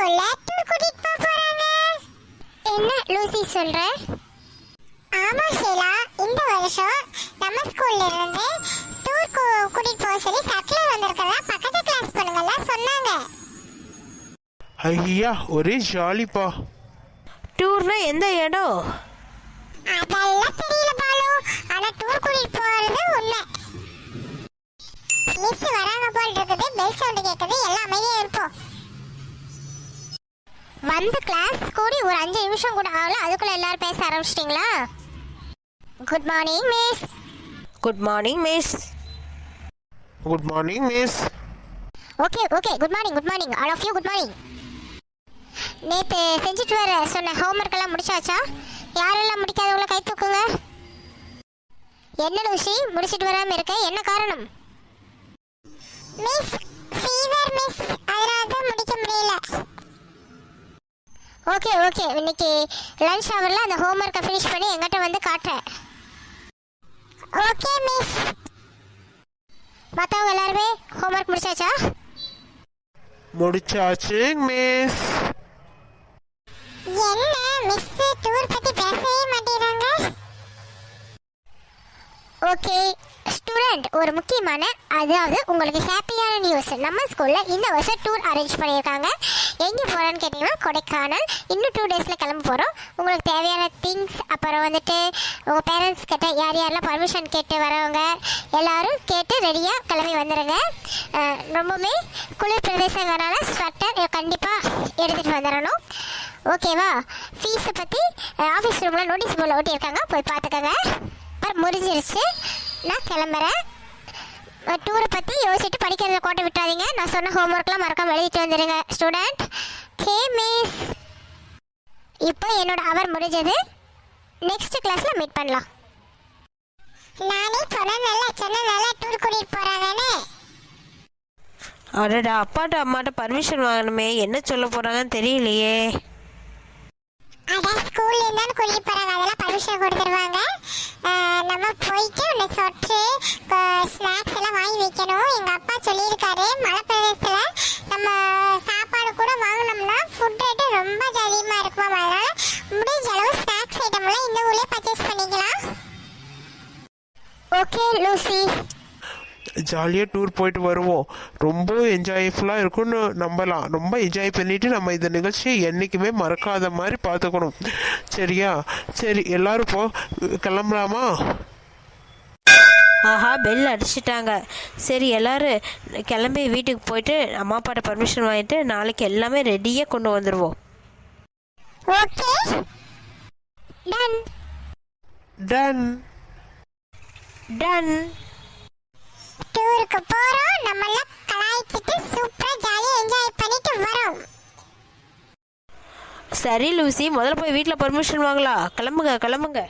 Tour கூட்டிட்டு போக போறாங்க. என்ன லூசி சொல்ற? ஆமா ஷீலா இந்த வருஷம் நம்ம ஸ்கூல்ல இருந்து டூர் கூட்டிட்டு போக சொல்லி சர்க்குலர் வந்திருக்கதா பக்கத்து கிளாஸ் பொண்ணுங்கெல்லாம் சொன்னாங்க. ஐயா ஒரே ஜாலிப்பா. டூர்னா எந்த இடம்? அதெல்லாம் தெரியல பாலு. ஆனா டூர் கூட்டிட்டு போறது உண்மை. மிஸ் வராங்க போல் இருக்குது பெல் சவுண்ட் கேக்குது எல்லாம் அமைதியா இருப்போம். வந்து கிளாஸ் கூடி ஒரு அஞ்சு நிமிஷம் கூட ஆகல. அதுக்குள்ள எல்லாரும் பேச ஆரம்பிச்சிட்டிங்களா? Good morning miss good morning miss good morning miss okay okay good morning good morning all of you good morning நேத்து செஞ்சுட்டு வர சொன்ன ஹோம்ஒர்க் எல்லாம் முடிச்சாச்சா? யாரெல்லாம் முடிக்காதவங்கள கை தூக்குங்க? என்ன லூசி முடிச்சிட்டு வராம இருக்க? என்ன காரணம்? மிஸ் ஃபீவர் மிஸ் அதனால தான் முடிக்க முடியல. ஓகே ஓகே இன்னைக்கு லஞ்ச் ஹவர்ல அந்த ஹோம்ஒர்க்கை ஃபினிஷ் பண்ணி எங்கிட்ட வந்து காட்டுறேன். ஓகே மிஸ் மற்றவங்க எல்லாருமே ஹோம்ஒர்க் முடிச்சாச்சா? முடிச்சாச்சு மிஸ் என்ன மிஸ் டூர் பத்தி பேசவே மாட்டேறாங்க ஓகே ஸ்டூடெண்ட் ஒரு முக்கியமான அதாவது உங்களுக்கு ஹாப்பியான நியூஸ் நம்ம ஸ்கூலில் இந்த வருஷம் டூர் அரேஞ்ச் பண்ணியிருக்காங்க. எங்கே போகிறோன்னு கேட்டிங்கன்னா கொடைக்கானல். இன்னும் டூ டேஸில் கிளம்ப போகிறோம் உங்களுக்கு தேவையான திங்ஸ் அப்புறம் வந்துட்டு உங்கள் பேரண்ட்ஸ் கிட்ட யார் யாரெல்லாம் பர்மிஷன் கேட்டு வரவங்க எல்லோரும் கேட்டு ரெடியாக கிளம்பி வந்துடுங்க ரொம்பவுமே குளிர் பிரதேசங்கிறனால ஸ்வெட்டர் கண்டிப்பாக எடுத்துகிட்டு வந்துடணும் ஓகேவா ஃபீஸை பற்றி ஆஃபீஸ் ரூமில் நோட்டீஸ் போர்டில் ஓட்டியிருக்காங்க போய் பார்த்துக்கோங்க. அப்புறம் முடிஞ்சிருச்சு. நான் கிளம்புறேன். டூரை பற்றி யோசிச்சுட்டு படிக்கிறத கோட்டை விட்டுறாதீங்க. நான் சொன்ன ஹோம்ஒர்க்லாம் மறக்காம எழுதிட்டு வந்துடுங்க ஸ்டூடெண்ட் கே மிஸ் இப்போ என்னோட அவர் முடிஞ்சது. நெக்ஸ்ட் கிளாஸில் மீட் பண்ணலாம். நானே சொன்னனால சொன்னனால டூர் கூட்டிகிட்டு போகிறாங்கன்னு அடடா அப்பாட்ட அம்மாட்ட பர்மிஷன் வாங்கணுமே. என்ன சொல்ல போறாங்கன்னு தெரியலையே. அதான் ஸ்கூல்ல இருந்தாலும் கூட்டிட்டு போறாங்க அதெல்லாம் பர்மிஷன் கொடுத்துருவாங்க. நம்ம போயிட்டு உன்னை சொட்டு ஸ்நாக்ஸ் எல்லாம் வாங்கி வைக்கணும். எங்க அப்பா சொல்லியிருக்காரு மலை பிரதேசத்துல நம்ம சாப்பாடு கூட வாங்கினோம்னா ஃபுட் ரேட்டு ரொம்ப அதிகமா இருக்குமா அதனால முடிஞ்ச அளவு ஸ்நாக்ஸ் ஐட்டம்லாம் இந்த ஊர்லயே பர்ச்சேஸ் பண்ணிக்கலாம் ஓகே லூசி ஜாலியாக டூர் போயிட்டு வருவோம். ரொம்ப என்ஜாய்ஃபுல்லாக இருக்கும்னு நம்பலாம். ரொம்ப என்ஜாய் பண்ணிட்டு நம்ம இந்த நிகழ்ச்சியை என்றைக்குமே மறக்காத மாதிரி பார்த்துக்கணும். சரியா? சரி எல்லாரும் போ கிளம்பலாமா? ஆஹா பெல் அடிச்சிட்டாங்க. சரி எல்லாரும் கிளம்பி வீட்டுக்கு போயிட்டு அம்மா அப்பாட்ட பர்மிஷன் வாங்கிட்டு நாளைக்கு எல்லாமே ரெடியாக கொண்டு வந்துடுவோம் ஓகே. டன் டன் டன் டூருக்கு போறோம். நம்ம எல்லாம் கலாய்ச்சிட்டு சூப்பரா ஜாலியா என்ஜாய் பண்ணிட்டு வரோம். சரி லூசி முதல்ல போய் வீட்டில் பர்மிஷன் வாங்கலாம் கிளம்புங்க கிளம்புங்க.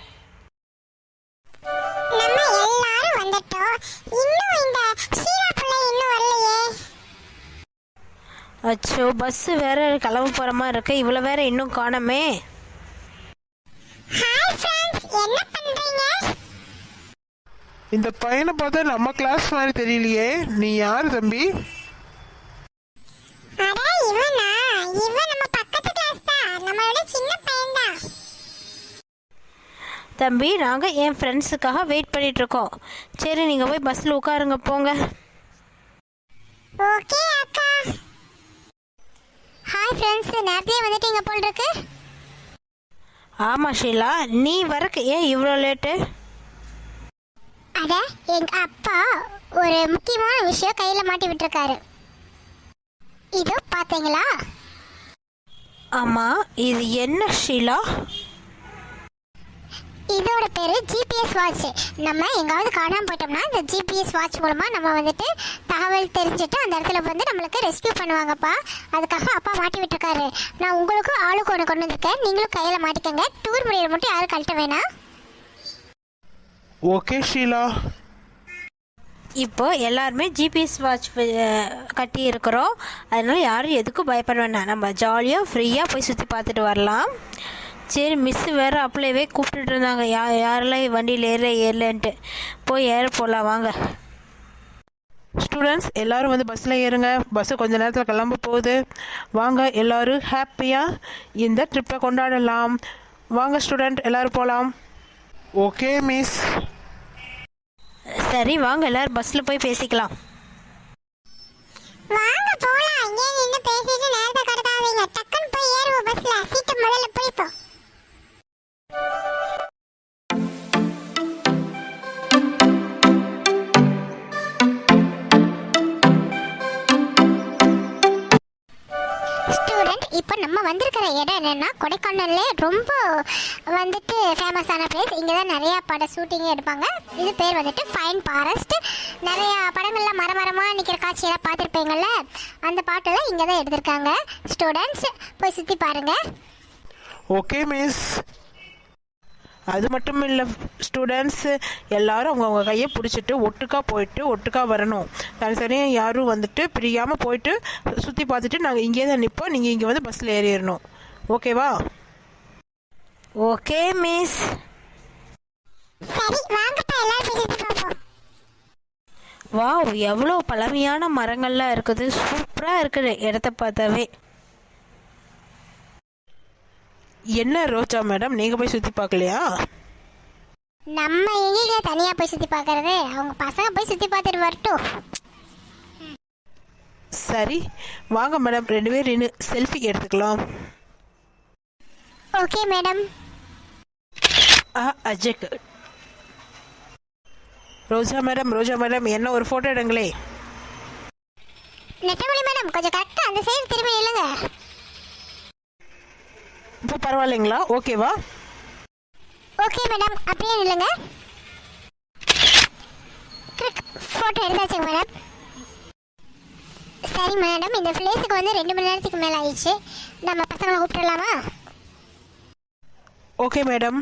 நம்ம எல்லாரும் வந்துட்டோம். இன்னும் இந்த ஷீலா பிள்ளை இன்னும் வரலையே. அச்சோ பஸ்ஸு வேற கிளம்ப போகிற மாதிரி இருக்கு. இவ்வளோ வேற இன்னும் காணோமே. ஹாய் ஃப்ரெண்ட்ஸ் என்ன பண்றீங்க? இந்த பையனை பார்த்தா நம்ம கிளாஸ் மாதிரி தெரியலையே. நீ யார் தம்பி? அட இவனா? இவன் நம்ம பக்கத்து கிளாஸ் தான் நம்மளோட சின்ன பையன் தான் தம்பி நாங்கள் என் ஃப்ரெண்ட்ஸுக்காக வெயிட் பண்ணிட்டு இருக்கோம் சரி நீங்கள் போய் பஸ்ஸில் உட்காருங்க போங்க. ஓகே அக்கா. ஹாய் ஃப்ரெண்ட்ஸ் நேரத்தையே வந்துட்டீங்க போல் இருக்கு ஆமாம் ஷீலா. நீ வரக்கு ஏன் இவ்வளோ லேட்டு அட எங்க அப்பா ஒரு முக்கியமான விஷயம் கையில மாட்டி விட்டுருக்காரு. இதோ பாத்தீங்களா? ஆமாம் இது என்ன ஷீலா? இதோட பேரு ஜிபிஎஸ் வாட்ச். நம்ம எங்காவது காணாம போயிட்டோம்னா இந்த ஜிபிஎஸ் வாட்ச் மூலமா நம்ம வந்துட்டு தகவல் தெரிஞ்சுட்டு அந்த இடத்துல வந்து நம்மளுக்கு ரெஸ்கியூ பண்ணுவாங்கப்பா. அதுக்காக அப்பா மாட்டி விட்டுருக்காரு. நான் உங்களுக்கும் ஆளுக்கு ஒன்று கொண்டு வந்திருக்கேன். நீங்களும் கையில மாட்டிக்கங்க. டூர் முடியல மட்டும் யாரும் கழட்ட வேணாம். ஓகே ஷீலா இப்போ எல்லாருமே ஜிபிஎஸ் வாட்ச் கட்டி இருக்கிறோம். அதனால யாரும் எதுக்கும் பயப்பட வேண்டாம். நம்ம ஜாலியாக ஃப்ரீயாக போய் சுற்றி பார்த்துட்டு வரலாம். சரி மிஸ்ஸு வேறு அப்படியே கூப்பிட்டுட்டு இருந்தாங்க. யா யாரெல்லாம் வண்டியில் ஏற ஏறலன்ட்டு. போய் ஏற போகலாம் வாங்க. ஸ்டூடெண்ட்ஸ் எல்லாரும் வந்து பஸ்ஸில் ஏறுங்க. பஸ்ஸு கொஞ்ச நேரத்தில் கிளம்ப போகுது. வாங்க எல்லாரும் ஹாப்பியாக இந்த ட்ரிப்பை கொண்டாடலாம். வாங்க ஸ்டூடெண்ட் எல்லாரும் போகலாம் ஓகே மிஸ் சரி வாங்க எல்லாரும் பஸ்ஸில் போய் பேசிக்கலாம். வாங்க போலாம். இங்கே நின்று பேசிட்டு நேரத்தை கடத்தாதீங்க. டக்குன்னு போய் ஏறுவோம் பஸ்ல சீட்டு முதல்ல பிடிப்போம் இப்போ நம்ம வந்திருக்கிற இடம் என்னன்னா கொடைக்கானல்ல ரொம்ப வந்துட்டு ஃபேமஸான பிளேஸ் இங்கே தான் நிறையா பட ஷூட்டிங்கே எடுப்பாங்க. இது பேர் வந்துட்டு ஃபைன் ஃபாரஸ்ட் நிறையா படங்கள்ல மரமரமாக நிற்கிற காட்சியெல்லாம் பார்த்துருப்பீங்கள்ல அந்த பாட்டெல்லாம் இங்கே தான் எடுத்திருக்காங்க. ஸ்டூடெண்ட்ஸ் போய் சுற்றி பாருங்கள் ஓகே மிஸ் அது மட்டும் இல்லை ஸ்டூடெண்ட்ஸ் எல்லாரும் அவங்கவுங்க கையை பிடிச்சிட்டு ஒட்டுக்கா போயிட்டு ஒட்டுக்கா வரணும். தனித்தனியாக யாரும் வந்துட்டு பிரியாமல் போயிட்டு சுற்றி பார்த்துட்டு நாங்கள் இங்கே தான் நிற்போம் நீங்கள் இங்கே வந்து பஸ்ஸில் ஏறிடணும் ஓகேவா ஓகே மிஸ் வாவ் எவ்வளோ பழமையான மரங்கள்லாம் இருக்குது. சூப்பராக இருக்குது இடத்த பார்த்தாவே. என்ன ரோஜா மேடம்? நீங்கள் போய் சுற்றி பார்க்கலையா? நம்ம எங்கேங்க தனியாக போய் சுற்றி பார்க்கறது? அவங்க பசங்க போய் சுற்றி பார்த்துட்டு வரட்டும். சரி வாங்க மேடம். ரெண்டு பேரும் நின்று செல்ஃபி எடுத்துக்கலாம். Okay madam. ஆ அஜக் ரோஜா மேடம் ரோஜா மேடம் என்ன ஒரு ஃபோட்டோ எடுங்களே. நெட்டமொழி மேடம் கொஞ்சம் கரெக்டாக அந்த சைடு திரும்பி நில்லுங்க. இப்போ பரவாயில்லைங்களா? ஓகேவா ஓகே மேடம் அப்படியே நில்லுங்க. ஃபோட்டோ எடுத்தாச்சுங்க மேடம் சரி மேடம் இந்த பிளேஸுக்கு வந்து ரெண்டு மணி நேரத்துக்கு மேலே ஆயிடுச்சு. நம்ம பசங்களை கூப்பிட்டுலாமா okay madam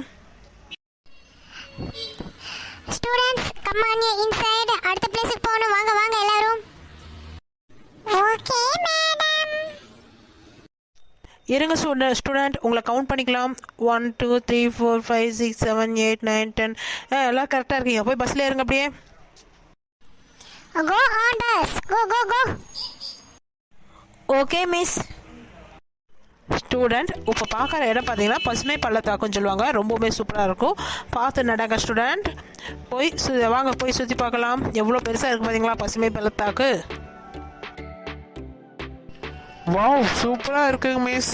students come on inside அடுத்த பிளேஸுக்கு போகணும். வாங்க வாங்க எல்லாரும். ஓகே மேடம் இருங்க ஸ்டூடெண்ட் ஸ்டூடெண்ட் உங்களை கவுண்ட் பண்ணிக்கலாம். One two three four five six seven eight nine ten எல்லாம் கரெக்டாக இருக்கீங்க. போய் பஸ்ஸில் ஏறுங்க அப்படியே. Go go go go okay miss student இப்போ பார்க்குற இடம் பார்த்தீங்கன்னா பசுமை பள்ளத்தாக்குன்னு சொல்லுவாங்க. ரொம்பவுமே சூப்பராக இருக்கும். பார்த்து நடங்க ஸ்டூடெண்ட் போய் சு வாங்க போய் சுற்றி பார்க்கலாம். எவ்வளோ பெருசாக இருக்குது பார்த்தீங்களா பசுமை பள்ளத்தாக்கு? வாவ் சூப்பராக இருக்குங்க மிஸ்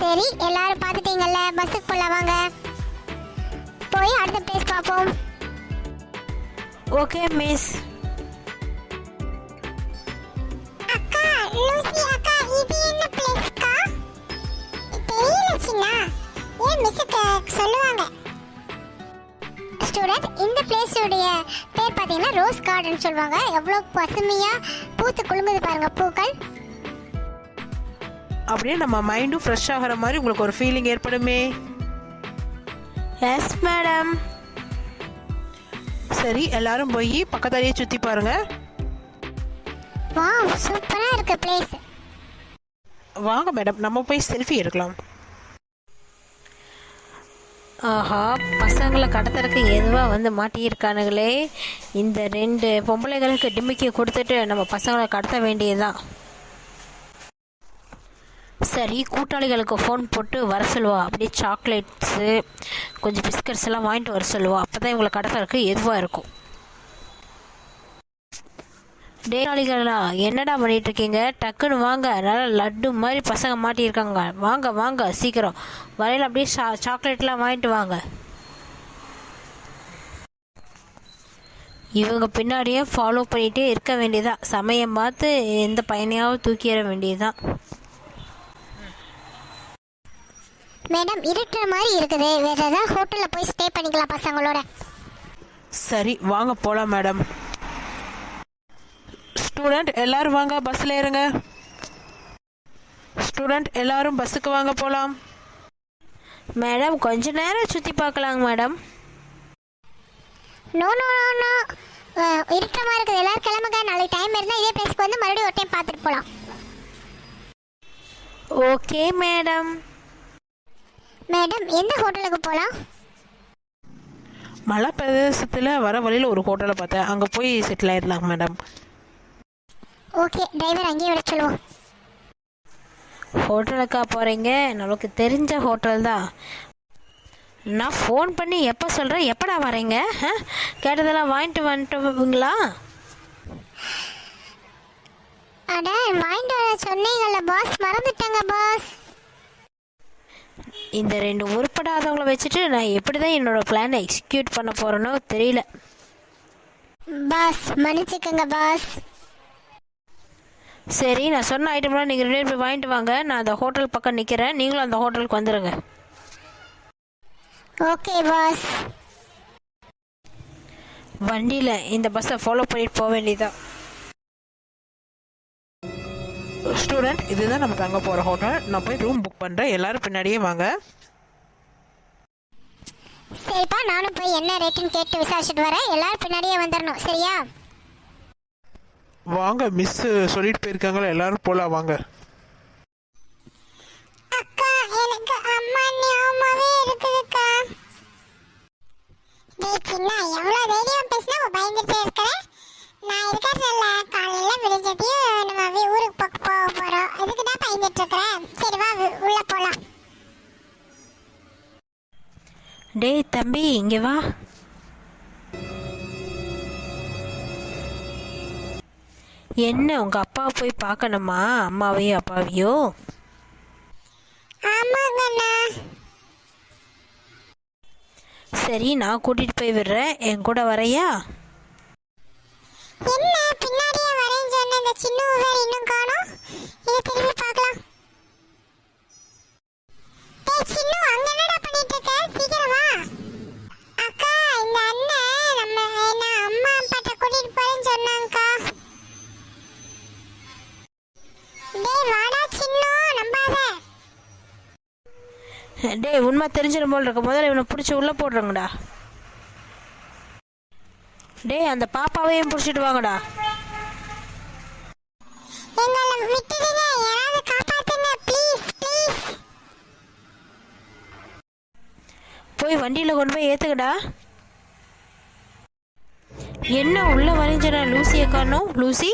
சரி எல்லாரும் பார்த்துட்டீங்கல்ல பஸ்ஸுக்கு போகலாம் வாங்க. போய் அடுத்த பிளேஸ் பார்ப்போம். ஓகே மிஸ் அக்கா லூசி அக்கா இது என்ன பிளேஸ்க்கா தெரியல சின்னா. ஏன் மிஸ்ஸுக்கு சொல்லுவாங்க? ஸ்டூடெண்ட் இந்த பிளேஸுடைய பேர் பார்த்தீங்கன்னா ரோஸ் கார்டன் சொல்லுவாங்க. எவ்வளோ பசுமையாக பூத்து குலுங்குது பாருங்க பூக்கள். அப்படியே நம்ம மைண்டும் ஃப்ரெஷ் ஆகிற மாதிரி உங்களுக்கு ஒரு ஃபீலிங் ஏற்படுமே. எஸ் மேடம் சரி எல்லாரும் போய் பக்கத்தாலேயே சுற்றி பாருங்க. வாவ் சூப்பராக இருக்கு பிளேஸ் வாங்க மேடம் நம்ம போய் செல்ஃபி எடுக்கலாம். ஆஹா பசங்களை கடத்துறதுக்கு எதுவாக வந்து மாட்டியிருக்கானுங்களே. இந்த ரெண்டு பொம்பளைகளுக்கு டிமிக்கி கொடுத்துட்டு நம்ம பசங்களை கடத்த வேண்டியதுதான். சரி கூட்டாளிகளுக்கு ஃபோன் போட்டு வர சொல்லுவா. அப்படியே சாக்லேட்ஸு கொஞ்சம் பிஸ்கட்ஸ் எல்லாம் வாங்கிட்டு வர சொல்லுவா. அப்போ தான் இவங்களை கடத்துறதுக்கு எதுவாக இருக்கும். டேனாளிகளா என்னடா பண்ணிட்டு இருக்கீங்க டக்குன்னு வாங்க. நல்லா லட்டு மாதிரி பசங்க மாட்டியிருக்காங்க. வாங்க வாங்க சீக்கிரம். வரையில் அப்படியே சா சாக்லேட்லாம் வாங்கிட்டு வாங்க. இவங்க பின்னாடியே ஃபாலோ பண்ணிகிட்டே இருக்க வேண்டியதான் சமயம் பார்த்து எந்த பையனையாவது தூக்கிட வேண்டியதுதான் மேடம் இருட்டுற மாதிரி இருக்குது. வேற ஏதாவது ஹோட்டலில் போய் ஸ்டே பண்ணிக்கலாம் பசங்களோட. சரி வாங்க போகலாம் மேடம். ஸ்டூடெண்ட் எல்லாரும் வாங்க பஸ்ஸில் ஏறுங்க. ஸ்டூடெண்ட் எல்லாரும் பஸ்ஸுக்கு வாங்க போகலாம் மேடம் கொஞ்ச நேரம் சுற்றி பார்க்கலாங்க madam. No no no no. இருட்டுற மாதிரி இருக்குது. எல்லாரும் கிளம்புங்க. நாளைக்கு டைம் இருந்தால் இதே பிளேஸ்க்கு வந்து மறுபடியும் ஒரு டைம் பார்த்துட்டு போகலாம் ஓகே மேடம். மேடம் எந்த ஹோட்டலுக்கு போகலாம் மலை பிரதேசத்தில் வர வழியில் ஒரு ஹோட்டலை பார்த்தேன். அங்கே போய் செட்டில் ஆயிடலாம் மேடம். ஓகே டிரைவர் அங்கேயே விட சொல்லுவோம். ஹோட்டலுக்கா போகிறீங்க நமக்கு தெரிஞ்ச ஹோட்டல் தான். நான் ஃபோன் பண்ணி எப்போ சொல்கிறேன் எப்படா வரீங்க ஆ? கேட்டதெல்லாம் வாங்கிட்டு வந்துட்டுங்களா? அட வாங்கிட்டு வர சொன்னீங்கல்ல பாஸ் மறந்துட்டேங்க பாஸ் இந்த ரெண்டு உருப்படாதவங்கள வச்சுட்டு நான் எப்படி தான் என்னோட பிளானை எக்ஸிக்யூட் பண்ண போகிறேனோ தெரியல. பாஸ் மன்னிச்சுக்கோங்க பாஸ் சரி நான் சொன்ன ஐட்டம்லாம் நீங்கள் ரெண்டு போய் வாங்கிட்டு வாங்க. நான் அந்த ஹோட்டல் பக்கம் நிற்கிறேன் நீங்களும் அந்த ஹோட்டலுக்கு வந்துடுங்க ஓகே பாஸ் வண்டியில் இந்த பஸ்ஸை ஃபாலோ பண்ணிட்டு போக வேண்டியதான் ஸ்டூடெண்ட் இதுதான் நம்ம தங்க போகிற ஹோட்டல் நான் போய் ரூம் புக் பண்ணுறேன் எல்லாரும் பின்னாடியே வாங்க. சரிப்பா நானும் போய் என்ன ரேட்டுன்னு கேட்டு விசாரிச்சுட்டு வரேன். எல்லாரும் பின்னாடியே வந்துடணும் சரியா? வாங்க மிஸ் சொல்லிட்டு போயிருக்காங்களா? எல்லாரும் போலாம் வாங்க. அக்கா எனக்கு அம்மா ஞாபகமாவே இருக்குதுக்கா. டேய் சின்ன எவ்வளவு தைரியம் பேசினா அவ பயந்துட்டே இருக்கற நான் இருக்கறதுல காலையில விடிஞ்சதையும் நம்ம வி- ஊருக்கு போக போக போறோம். அதுக்கு தான் பயந்துட்டு இருக்கறேன். சரி வா வி- உள்ள போலாம். டேய் தம்பி இங்கே வா. என்ன உங்கள் அப்பா போய் பார்க்கணுமா? அம்மாவையும் அப்பாவையோ சரி நான் கூட்டிகிட்டு போய் விடுறேன். என் கூட வரையா? என்ன பின்னாடியே வரேன்னு சொன்ன இந்த சின்ன வேற இன்னும் காணோம்? இதை திரும்பி பார்க்கலாம். டேய் சின்னு அங்க என்னடா பண்ணிட்டு இருக்க? டேய் உண்மை தெரிஞ்சிடும் போல் இருக்க முதல்ல இவனை பிடிச்சி உள்ளே போடுறேங்கடா. டேய் அந்த பாப்பாவையும் பிடிச்சிட்டு வாங்கடா. போய் வண்டியில் கொண்டு போய் ஏற்றுக்கடா என்ன உள்ள வரைஞ்சனா லூசியை காணோம் லூசி?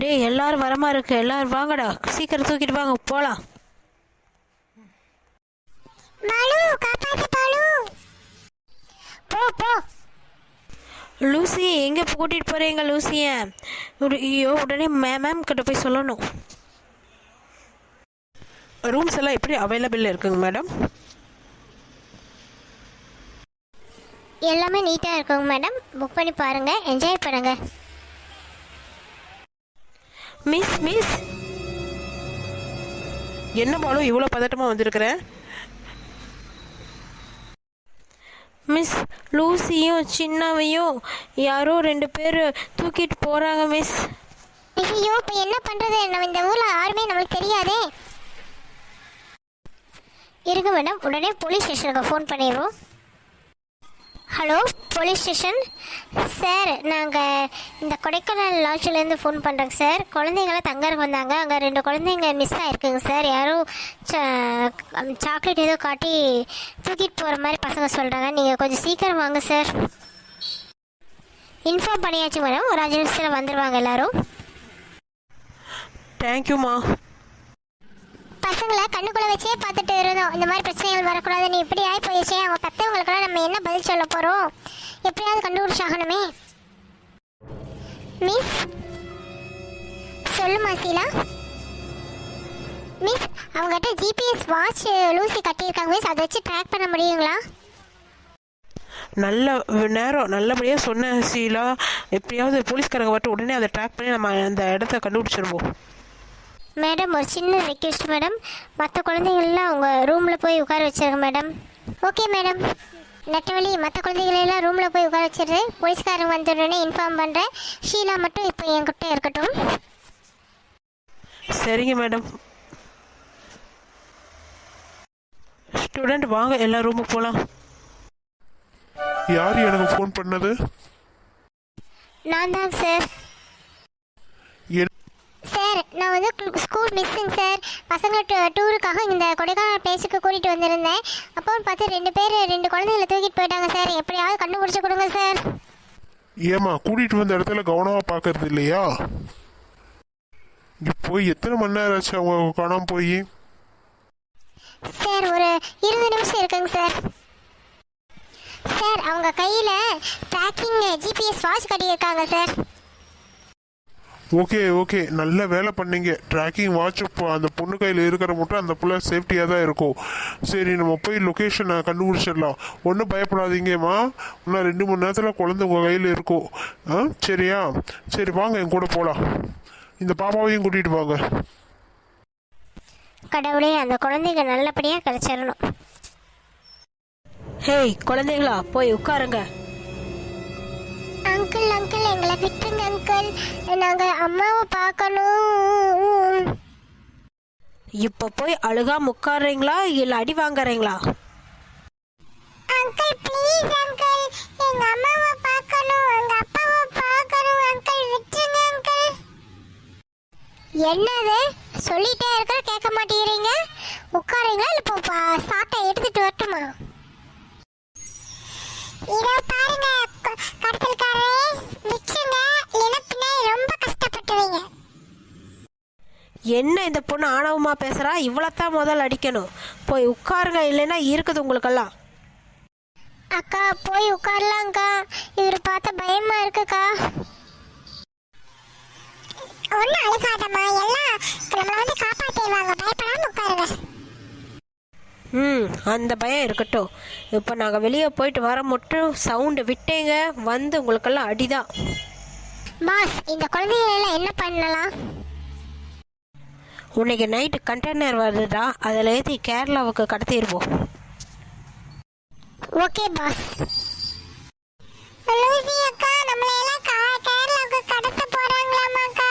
டேய் எல்லாரும் வரமா இருக்கு. எல்லாரும் வாங்கடா. சீக்கிரம் தூக்கிட்டு வாங்க. போகலாம் பாலு காப்பாத்து பாலு போ போ. லூசி எங்கே கூட்டிகிட்டு போகிறீங்க லூசியை? ஐயோ உடனே மே மேம் கிட்ட போய் சொல்லணும். ரூம்ஸ் எல்லாம் எப்படி அவைலபிள் இருக்குங்க மேடம் எல்லாமே நீட்டாக இருக்குங்க மேடம் புக் பண்ணி பாருங்க என்ஜாய் பண்ணுங்க. மிஸ் மிஸ் என்ன பாலும் இவ்வளோ பதட்டமாக வந்திருக்கிறேன் மிஸ் லூசியும் சின்னவையும் யாரோ ரெண்டு பேர் தூக்கிட்டு போகிறாங்க மிஸ். ஐயோ இப்போ என்ன பண்ணுறது நம்ம இந்த ஊரில் யாருமே நம்மளுக்கு தெரியாதே. இருக்கு மேடம். உடனே போலீஸ் ஸ்டேஷனுக்கு ஃபோன் பண்ணிடுவோம். Hello police station? சார் நாங்கள் இந்த கொடைக்கானல் லாட்ஜிலேருந்து ஃபோன் பண்ணுறோங்க சார். குழந்தைங்களாம் தங்கறக்கு வந்தாங்க. அங்கே ரெண்டு குழந்தைங்க மிஸ் ஆகிருக்குங்க சார். யாரோ சாக்லேட் ஏதோ காட்டி தூக்கிட்டு போகிற மாதிரி பசங்க சொல்கிறாங்க நீங்கள் கொஞ்சம் சீக்கிரம் வாங்க சார். இன்ஃபார்ம் பண்ணியாச்சு மேடம் ஒரு அஞ்சு நிமிஷத்தில் வந்துடுவாங்க எல்லோரும். தேங்க்யூம்மா பசங்களை கண்ணுக்குள்ள வச்சே பார்த்துட்டு இருந்தோம். இந்த மாதிரி பிரச்சனைகள் வரக்கூடாது. நீ இப்படி ஆகி போயிடுச்சே. அவங்க பெற்றவங்களுக்கெல்லாம் நம்ம என்ன பதில் சொல்ல போகிறோம் எப்படியாவது கண்டுபிடிச்சாகணுமே மிஸ் சொல்லுமா சீலா மிஸ் அவங்ககிட்ட ஜிபிஎஸ் வாட்ச் லூசி கட்டியிருக்காங்க. மிஸ் அதை வச்சு ட்ராக் பண்ண முடியுங்களா? நல்ல நேரம் நல்லபடியாக சொன்ன சீலா. எப்படியாவது போலீஸ்காரங்க வரட்டும் உடனே அதை ட்ராக் பண்ணி நம்ம அந்த இடத்த கண்டுபிடிச்சிருவோம். மேடம் ஒரு சின்ன ரெக்வெஸ்ட் மேடம். மற்ற குழந்தைகள்லாம் அவங்க ரூமில் போய் உட்கார வச்சிருங்க மேடம். Okay madam. நெட்டவழி மற்ற குழந்தைகளெல்லாம் ரூமில் போய் உட்கார வச்சிடுறேன் போலீஸ்காரங்க வந்துடுறேன்னு இன்ஃபார்ம் பண்ணுறேன் ஷீலா மட்டும் இப்போ என்கிட்ட இருக்கட்டும். சரிங்க மேடம். ஸ்டூடெண்ட் வாங்க எல்லா ரூமுக்கு போகலாம் யார் எனக்கு ஃபோன் பண்ணது? நான் தான் சார் சார் நான் வந்து ஸ்கூல் மிஸ்ஸுங்க சார். பசங்க டூ- டூருக்காக இந்த கொடைக்கானல் பிளேஸுக்கு கூட்டிகிட்டு வந்திருந்தேன். அப்போ பார்த்து ரெண்டு பேர் ரெண்டு குழந்தைகளை தூக்கிட்டு போயிட்டாங்க சார். எப்படியாவது கண்டுபிடிச்சு கொடுங்க சார். ஏமா கூட்டிட்டு வந்த இடத்துல கவனமா பார்க்கறது இல்லையா? போய் எத்தனை மணி நேரம் ஆச்சு அவங்க காணாம போய்? சார் ஒரு இருபது நிமிஷம் இருக்குங்க சார். சார் அவங்க கையில் ட்ராக்கிங் ஜிபிஎஸ் வாட்ச் கட்டியிருக்காங்க சார். Okay okay. நல்ல வேலை பண்ணீங்க. ட்ராக்கிங் வாட்ச் இப்போ அந்த பொண்ணு கையில் இருக்கிற மட்டும் அந்த புள்ள சேஃப்டியாக தான் இருக்கும். சரி நம்ம போய் லொக்கேஷனை கண்டுபிடிச்சிடலாம். ஒன்றும் பயப்படாதீங்கம்மா. இன்னும் ரெண்டு மணி நேரத்தில் குழந்தை உங்கள் கையில் இருக்கும். ஆ சரியா? சரி வாங்க என் கூட போகலாம் இந்த பாப்பாவையும் கூட்டிகிட்டு வாங்க. கடவுளே அந்த குழந்தைங்க நல்லபடியாக கிடச்சிடணும். ஹேய் குழந்தைகளா போய் உட்காருங்க. அங்கிள் அங்கிள் எங்களை விட்டுருங்க அங்கிள். நாங்கள் அம்மாவை பார்க்கணும். இப்போ போய் அழுகாம உட்காருறீங்களா இல்லை அடி வாங்குறீங்களா? Uncle please uncle. எங்க அம்மாவை பார்க்கணும் எங்க அப்பாவை பார்க்கணும். அங்கிள் விட்டுருங்க அங்கிள். என்னது? சொல்லிட்டே இருக்கிற கேட்க மாட்டேங்கிறீங்க? உட்காருங்களா இல்லை இப்போ சாட்டை எடுத்துட்டு வரட்டுமா? இதோ பாருங்க கடத்தல்காரே விட்டுருங்க இல்லைன்னா பின்னாடி ரொம்ப கஷ்டப்பட்டுவீங்க என்ன இந்த பொண்ணு ஆணவமா பேசுறா? இவ்வளோத்தான் முதல்ல அடிக்கணும். போய் உட்காருங்க இல்லைன்னா இருக்குது உங்களுக்கெல்லாம். அக்கா போய் உட்காரலாம்க்கா. இவர் பார்த்த பயமா இருக்குக்கா. ஒன்றும் அழுகாதம்மா. எல்லாம் நம்மளை வந்து காப்பாற்றிடுவாங்க பயப்படாம உட்காருங்க. ம் அந்த பயம் இருக்கட்டும். இப்போ நாங்கள் வெளியே போயிட்டு வர மட்டும் சவுண்டு விட்டேங்க வந்து உங்களுக்கெல்லாம் அடிதான். பாஸ் இந்த குழந்தைகள் எல்லாம் என்ன பண்ணலாம்? உன்னைக்கு நைட்டு கண்டெய்னர் வருதுடா அதில் ஏற்றி கேரளாவுக்கு கடத்திடுவோம் ஓகே பாஸ் லூசி அக்கா நம்மளை எல்லாம் கா- கேரளாவுக்கு கடத்த போறாங்களாமாக்கா?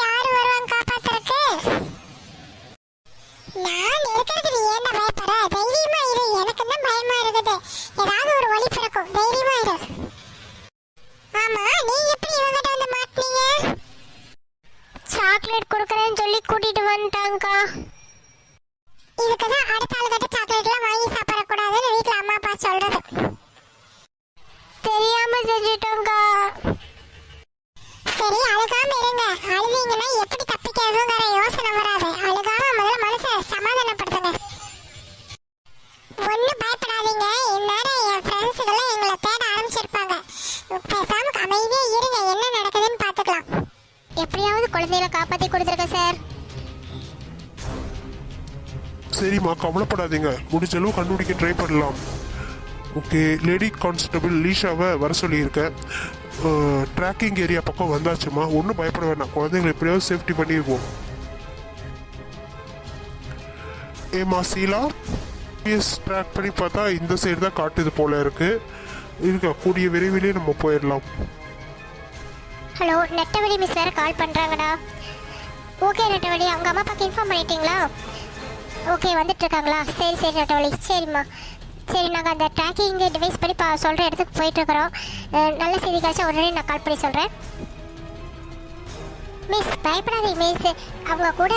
யார் வருவாங்க காப்பாத்துறக்கு நான்? இருக்கிறது நீ என்ன பயப்படுற முடிஞ்ச அளவு கண்டுபிடிக்க ட்ரை பண்ணலாம். ஓகே லேடி கான்ஸ்டபிள் லீஷாவை வர சொல்லியிருக்கேன் ட்ராக்கிங் ஏரியா பக்கம் வந்தாச்சுமா? ஒன்றும் பயப்பட வேணாம். குழந்தைங்களை எப்படியாவது சேஃப்டி பண்ணிடுவோம் ஏமா சீலா? பிஎஸ் ட்ராக் பண்ணி பார்த்தா இந்த சைடு தான் காட்டுது போல இருக்கு. இருக்க கூடிய விரைவிலே நம்ம போயிடலாம். ஹலோ நெட்டவழி மிஸ் வேற கால் பண்ணுறாங்கடா ஓகே நெட்டவழி அவங்க அம்மா அப்பாக்கு இன்ஃபார்ம் பண்ணிட்டீங்களா? ஓகே வந்துட்டு இருக்காங்களா சரி சரி நெட்டவழி சரிம்மா. சரி நாங்கள் அந்த ட்ராக்கிங் டிவைஸ் படி பா சொல்கிற இடத்துக்கு போயிட்டுருக்குறோம். நல்ல செய்தி கிடைச்சா உடனே நான் கால் பண்ணி சொல்கிறேன் மிஸ் பயப்படாதீங்க மிஸ் அவங்க கூட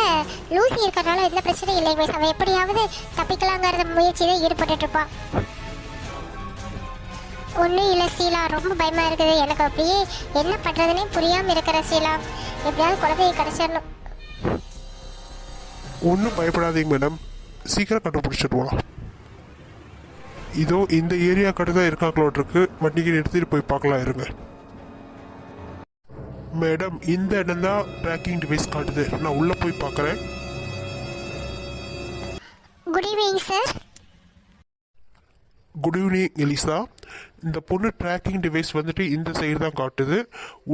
லூசி இருக்கிறனால எந்த பிரச்சனையும் இல்லை மிஸ் அவன் எப்படியாவது தப்பிக்கலாங்கிறத முயற்சியில் தான் ஈடுபட்டுருப்பான் ஒன்றும் இல்லை சீலா. ரொம்ப பயமாக இருக்குது. எனக்கு அப்படியே என்ன பண்ணுறதுனே புரியாமல் இருக்கிற சீலா. எப்படியாவது குழந்தைய கிடச்சிடணும் ஒன்றும் பயப்படாதீங்க மேடம் சீக்கிரம் கண்டுபிடிச்சிடுவோம் இதோ இந்த ஏரியா கடை தான் இருக்காங்களோட்டு இருக்கு வண்டிக்கு நிறுத்திட்டு போய் பார்க்கலாம் இருங்க. மேடம் இந்த இடம் தான் ட்ராக்கிங் டிவைஸ் காட்டுது. நான் உள்ளே போய் பார்க்குறேன். Good evening sir good evening Eliza இந்த பொண்ணு ட்ராக்கிங் டிவைஸ் வந்துட்டு இந்த சைடு தான் காட்டுது.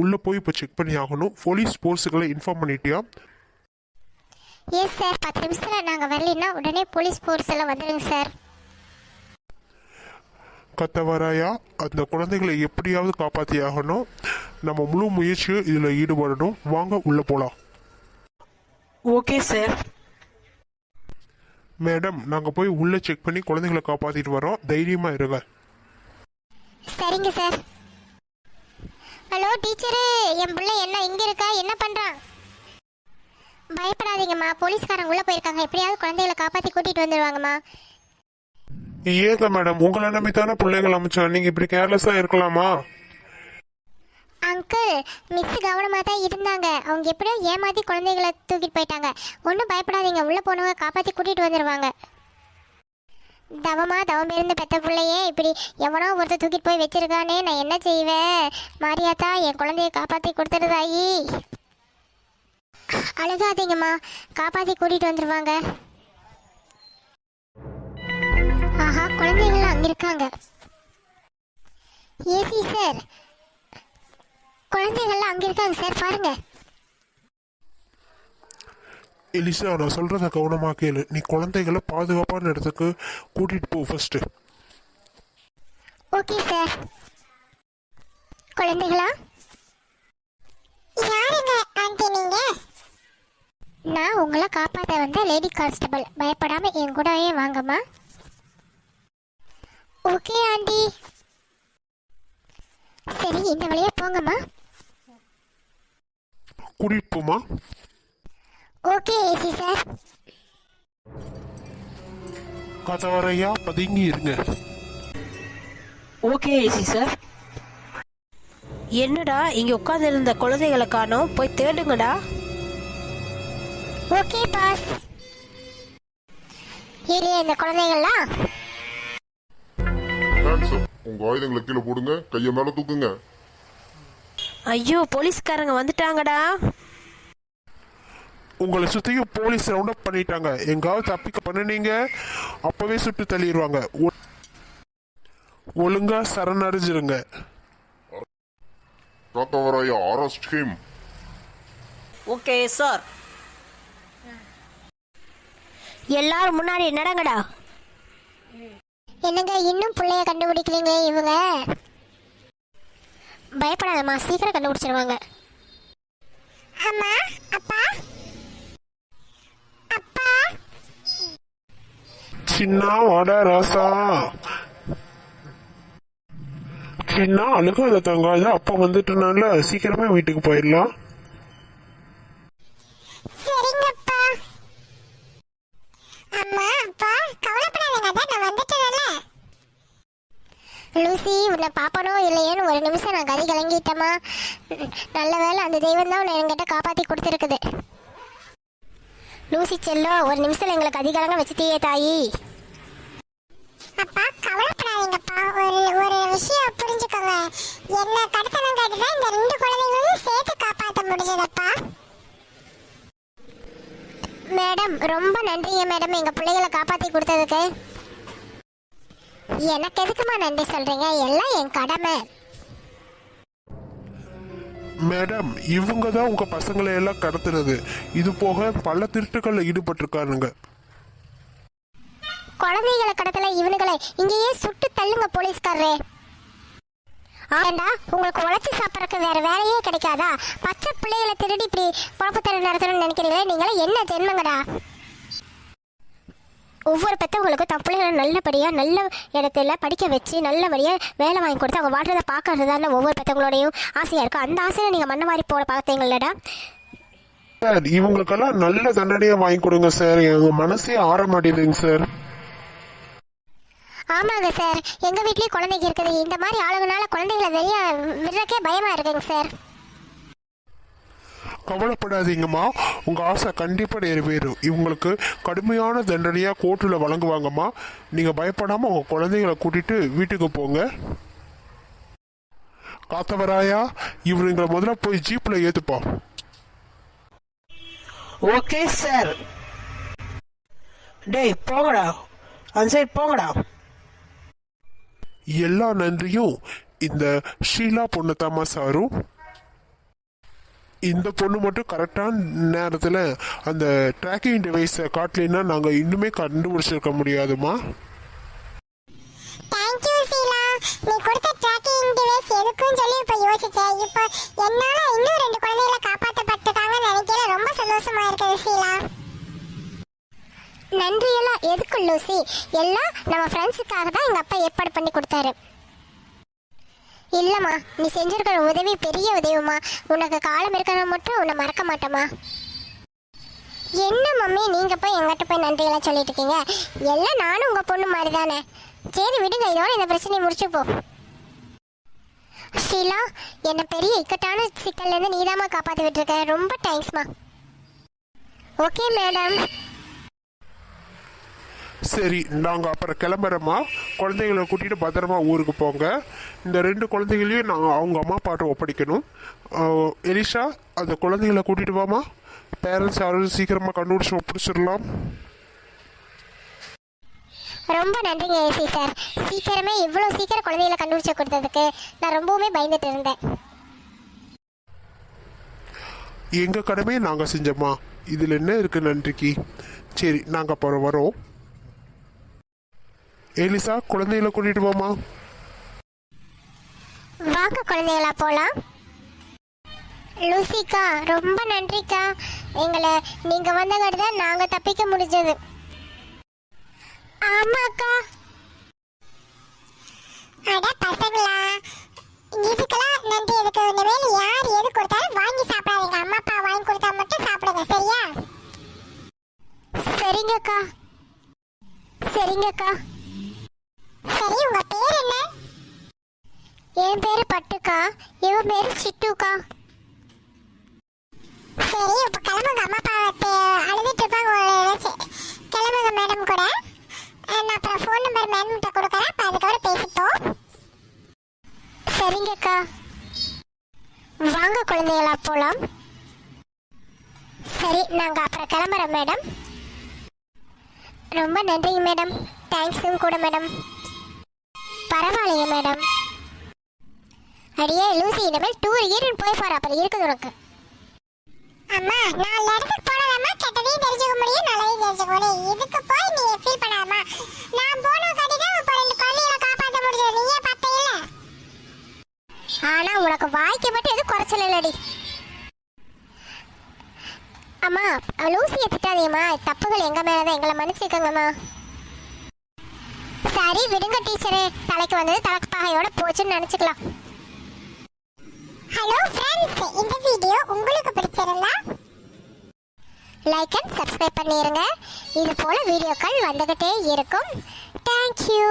உள்ளே போய் இப்போ செக் பண்ணி ஆகணும். போலீஸ் ஃபோர்ஸுகளை இன்ஃபார்ம் பண்ணிட்டியா? எஸ் சார் பத்து நிமிஷத்தில் நாங்கள் வரலைன்னா உடனே போலீஸ் ஃபோர்ஸ் எல்லாம் வந்துடுங்க சார் கத்தவராயா அந்த குழந்தைகளை எப்படியாவது காப்பாற்றி ஆகணும் நம்ம முழு முயற்சியும் இதில் ஈடுபடணும். வாங்க உள்ளே போகலாம் ஓகே சார் மேடம் நாங்கள் போய் உள்ளே செக் பண்ணி குழந்தைகளை காப்பாற்றிட்டு வரோம். தைரியமாக இருங்க. சரிங்க சார் ஹலோ டீச்சரு என் பிள்ளை என்ன இங்கே இருக்கா? என்ன பண்ணுறான் பயப்படாதீங்கம்மா. போலீஸ்காரங்க உள்ள போயிருக்காங்க. எப்படியாவது குழந்தைகளை காப்பாத்தி கூட்டிட்டு வந்துருவாங்கம்மா. ஏங்க மேடம் உங்களை நம்பி தானே பிள்ளைகள் அமைச்சோம் நீங்க இப்படி கேர்லெஸ்ஸா இருக்கலாமா? அங்கிள் மிஸ் கவனமாக தான் இருந்தாங்க. அவங்க எப்படியோ ஏமாத்தி குழந்தைகளை தூக்கிட்டு போயிட்டாங்க. ஒன்றும் பயப்படாதீங்க. உள்ள போனவங்க காப்பாற்றி கூட்டிட்டு வந்துடுவாங்க தவமா தவம் இருந்து பெத்த பிள்ளையே இப்படி எவனோ ஒருத்தர் தூக்கிட்டு போய் வச்சிருக்கானே நான் என்ன செய்வேன்? மாரியாத்தா என் குழந்தைய காப்பாற்றி கொடுத்துருதாயி அழுகாதீங்கம்மா. காப்பாற்றி கூட்டிட்டு வந்துடுவாங்க ஆஹா குழந்தைகள்லாம் அங்கே இருக்காங்க. AC sir. குழந்தைகள்லாம் அங்கே இருக்காங்க சார். பாருங்க. எலிசா நான் சொல்றத கவனமா கேளு. நீ குழந்தைகளை பாதுகாப்பான இடத்துக்கு கூட்டிட்டு போ ஃபர்ஸ்ட் ஓகே சார். குழந்தைகளா? யாருங்க ஆண்டி நீங்க? நான் உங்களை காப்பாற்ற வந்த லேடி கான்ஸ்டபிள் பயப்படாம என் கூடவே வாங்கம்மா. Okay aunty. சரி இந்த வழியா போங்கம்மா. கூட்டிட்டு போமா ஓகே ஏசி சார் கதவரையா பதுங்கி இருங்க. ஓகே ஏசி சார் என்னடா இங்கே உட்காந்துருந்த குழந்தைகளை காணோம். போய் தேடுங்கடா. ஓகே பாஸ் இரு இந்த குழந்தைகள்லாம். உங்க ஆயுதங்களை கீழே போடுங்க கையை மேல தூக்குங்க. ஐயோ போலீஸ்காரங்க வந்துட்டாங்கடா. உங்களை சுத்தியும் போலீஸ் ரவுண்ட் அப் பண்ணிட்டாங்க. எங்காவது தப்பிக்க பண்ணுனீங்க அப்பவே சுட்டு தள்ளிடுவாங்க ஒ- ஒழுங்கா சரணடைஞ்சிருங்க. காத்தவராயா அரெஸ்ட் ஹிம் ஓகே சார் எல்லாரும் முன்னாடி நடங்கடா. என்னங்க இன்னும் பிள்ளைய கண்டுபிடிக்கலீங்க இவங்க? பயப்படாதம்மா சீக்கிரம் கண்டுபிடிச்சிருவாங்க. அம்மா அப்பா. அப்பா. சின்ன வாடா ராசா. சின்ன அழுகாத தங்காத அப்பா வந்துட்டனால சீக்கிரமே வீட்டுக்கு போயிடலாம் சரிங்கப்பா அம்மா அப்பா கவலைப்படாதீங்க நான் வந்துட்டேன்ல லூசி உன்னை பாப்பனோ இல்லையேன்னு ஒரு நிமிஷம் நான் கதி கலங்கிட்டேம்மா. நல்ல வேளை அந்த தெய்வம் தான் உன்னை என்கிட்ட காப்பாற்றி கொடுத்துருக்குது. லூசி செல்லம் ஒரு நிமிஷம் எங்களை கதி கலங்க வச்சுட்டியே தாயி. அப்பா கவலைப்படாதீங்கப்பா. ஒரு ஒரு விஷயம் புரிஞ்சுக்கோங்க. என்ன கடத்தனம் காட்டி இந்த ரெண்டு குழந்தைங்களையும் சேர்த்து காப்பாற்ற முடிஞ்சதப்பா. மேடம் ரொம்ப நன்றிங்க மேடம். எங்க பிள்ளைகளை காப்பாத்தி கொடுத்ததுக்கு. எனக்கு எதுக்குமா நன்றி சொல்றீங்க? எல்லாம் என் கடமை. மேடம் இவங்க தான் உங்க பசங்களை எல்லாம் கடத்துனது இது போக பல திருட்டுகளில் ஈடுபட்டிருக்காருங்க குழந்தைகளை கடத்தல இவனுங்களை. இங்கேயே சுட்டு தள்ளுங்க போலீஸ்காரரே. ஆண்டா உங்களுக்கு உழைச்சி சாப்பிட்றதுக்கு வேற வேலையே கிடைக்காதா? பச்சை பிள்ளைகளை திருடி இப்படி குழப்பத்தரம் நடத்தணும்னு நினைக்கிறீங்களே நீங்களே என்ன ஜென்மங்கடா? ஒவ்வொரு பெற்றவங்களுக்கும் தன் பிள்ளைகளை நல்லபடியாக நல்ல இடத்துல படிக்க வச்சு நல்லபடியாக வேலை வாங்கி கொடுத்து அவங்க வாழ்றதை பார்க்கறது தானே ஒவ்வொரு பெற்றவங்களோடையும் ஆசையாக இருக்கும் அந்த ஆசையை நீங்கள் மண்ணை மாறி போட பார்த்தீங்களடா சார் இவங்களுக்கெல்லாம் நல்ல தண்டனையை வாங்கி கொடுங்க சார். எங்க மனசே ஆற மாட்டேங்குதுங்க சார். ஆமாங்க சார். எங்க வீட்லயும் குழந்தைங்க இருக்குது. இந்த மாதிரி ஆளுங்கனால குழந்தைகளை வெளியே விடுறக்கே பயமா இருக்குங்க சார். கவலைப்படாதீங்கம்மா. உங்க ஆசை கண்டிப்பா நிறைவேறும். இவங்களுக்கு கடுமையான தண்டனையா கோர்ட்டில் வழங்குவாங்கம்மா. நீங்க பயப்படாம உங்க குழந்தைகளை கூட்டிட்டு வீட்டுக்கு போங்க. காத்தவராயா இவனுங்களை முதல்ல போய் ஜீப்ல ஏத்துப்பா ஓகே சார். டேய் போங்கடா. அந்த சைடு போங்கடா. எல்லா நன்றியும் இந்த ஷீலா பொண்ணு தாமா சாரும். இந்த பொண்ணு மட்டும் கரெக்டான நேரத்தில் அந்த ட்ராக்கிங் டிவைஸை காட்டலைன்னா நாங்கள் இன்னுமே கண்டுபிடிச்சிருக்க முடியாதுமா? Thank you Sheela. நீ கொடுத்த ட்ராக்கிங் டிவைஸ் எதுக்கும் சொல்லி இப்ப யோசிச்சேன் இப்போ என்னால இன்னும் ரெண்டு குழந்தைகளை காப்பாற்றப்பட்டுட்டாங்கன்னு நினைக்கிறேன் ரொம்ப சந்தோஷமா இருக்குது சீலா. நன்றி எல்லாம் எதுக்கு லூசி. எல்லாம் நம்ம ஃப்ரெண்ட்ஸுக்காக தான் எங்கள் அப்பா ஏற்பாடு பண்ணி கொடுத்தாரு. இல்லம்மா நீ செஞ்சிருக்கிற உதவி பெரிய உதவிமா உனக்கு காலம் இருக்கிற மட்டும் உன்னை மறக்க மாட்டேம்மா. என்ன மம்மி நீங்கள் போய் எங்கிட்ட போய் நன்றியெல்லாம் சொல்லிட்டு இருக்கீங்க? எல்லாம் நானும் உங்கள் பொண்ணு மாதிரி தானே சரி விடுங்க இதோட இந்த பிரச்சனையை முடிச்சுப்போம் ஷீலா என்னை பெரிய இக்கட்டான சிக்கல்லேருந்து நீதாம்மா காப்பாற்றி விட்டுருக்க. ரொம்ப தேங்க்ஸ்மா ஓகே மேடம் சரி நாங்கள் அப்புறம் கிளம்புறோமா குழந்தைகளை கூட்டிகிட்டு பத்திரமா ஊருக்கு போங்க. இந்த ரெண்டு குழந்தைகளையும் நாங்கள் அவங்க அம்மா அப்பாட்ட ஒப்படைக்கணும். எலிஷா அந்த குழந்தைகளை கூட்டிகிட்டு வாமா பேரண்ட்ஸ் யாரும் சீக்கிரமாக கண்டுபிடிச்சி ஒப்படைச்சிடலாம். ரொம்ப நன்றிங்க ஏசி சார். சீக்கிரமே இவ்வளோ சீக்கிரம் குழந்தைகளை கண்டுபிடிச்சு கொடுத்ததுக்கு நான் ரொம்பவுமே பயந்துட்டு இருந்தேன். எங்கள் கடமையை நாங்கள் செஞ்சோமா இதில் என்ன இருக்குது நன்றிக்கு? சரி நாங்கள் அப்புறம் வரோம். எலிசா குழந்தைகளை கூட்டிட்டு போமா வாங்க குழந்தைகளா போலாம். லூசிக்கா ரொம்ப நன்றிக்கா. எங்களை நீங்க வந்தங்காட்டி தான் நாங்க தப்பிக்க முடிஞ்சது. ஆமாக்கா. அட பசங்களா இதுக்கெல்லாம் நன்றி. எதுக்கு இனிமேல் யார் எது கொடுத்தாலும் வாங்கி சாப்பிடாதீங்க. அம்மா அப்பா வாங்கி கொடுத்தா மட்டும் சாப்பிடுங்க சரியா? சரிங்கக்கா. சரிங்கக்கா. சரி உங்க பேர் என்ன? என் பேரு பட்டுக்கா. இவன் பேரு சிட்டுக்கா. சரி இப்ப கிளம்புங்க. அம்மா அப்பா அழுதுட்டு இருப்பாங்க கிளம்புங்க மேடம் கூட. நான் அப்புறம் ஃபோன் நம்பர் மேடம்கிட்ட கொடுக்குறேன். அப்போ அதுக்கப்புறம் பேசிப்போம். சரிங்கக்கா. வாங்க குழந்தைகளா போலாம். சரி நாங்க அப்புறம் கிளம்புறோம் மேடம் ரொம்ப நன்றிங்க மேடம் தேங்க்ஸும் கூட மேடம் பரவாயில்லைங்க மேடம். அடியே லூசி இனிமேல் டூர் ஈரன் போய் பாரு அப்புறம் இருக்குது உனக்கு. அம்மா நாலு இடத்துக்கு போனதாம்மா கெட்டதையும் தெரிஞ்சுக்க முடியும் நல்லதையும் தெரிஞ்சுக்க முடியும். இதுக்கு போய் நீ ஃபீல் பண்ணாதம்மா. நான் போன கட்டி தான் இப்போ ரெண்டு குழந்தைகளை காப்பாற்ற முடிஞ்சது. நீயே பார்த்தே ஆனா உனக்கு வாய்க்கு மட்டும் எதுவும் குறைச்சல இல்லடி அம்மா லூசியை திட்டாதீங்கம்மா. தப்புகள் எங்க மேலதான் எங்களை மன்னிச்சுக்கோங்கம்மா சரி விடுங்க டீச்சரே. தலைக்கு வந்தது தலைப்பாகையோட போச்சுன்னு நினைச்சுக்கலாம். ஹலோ ஃப்ரெண்ட்ஸ் இந்த வீடியோ உங்களுக்கு பிடிச்சிருந்தா லைக் அண்ட் சப்ஸ்கிரைப் பண்ணிருங்க. இது போல வீடியோக்கள் வந்துகிட்டே இருக்கும். தேங்க்யூ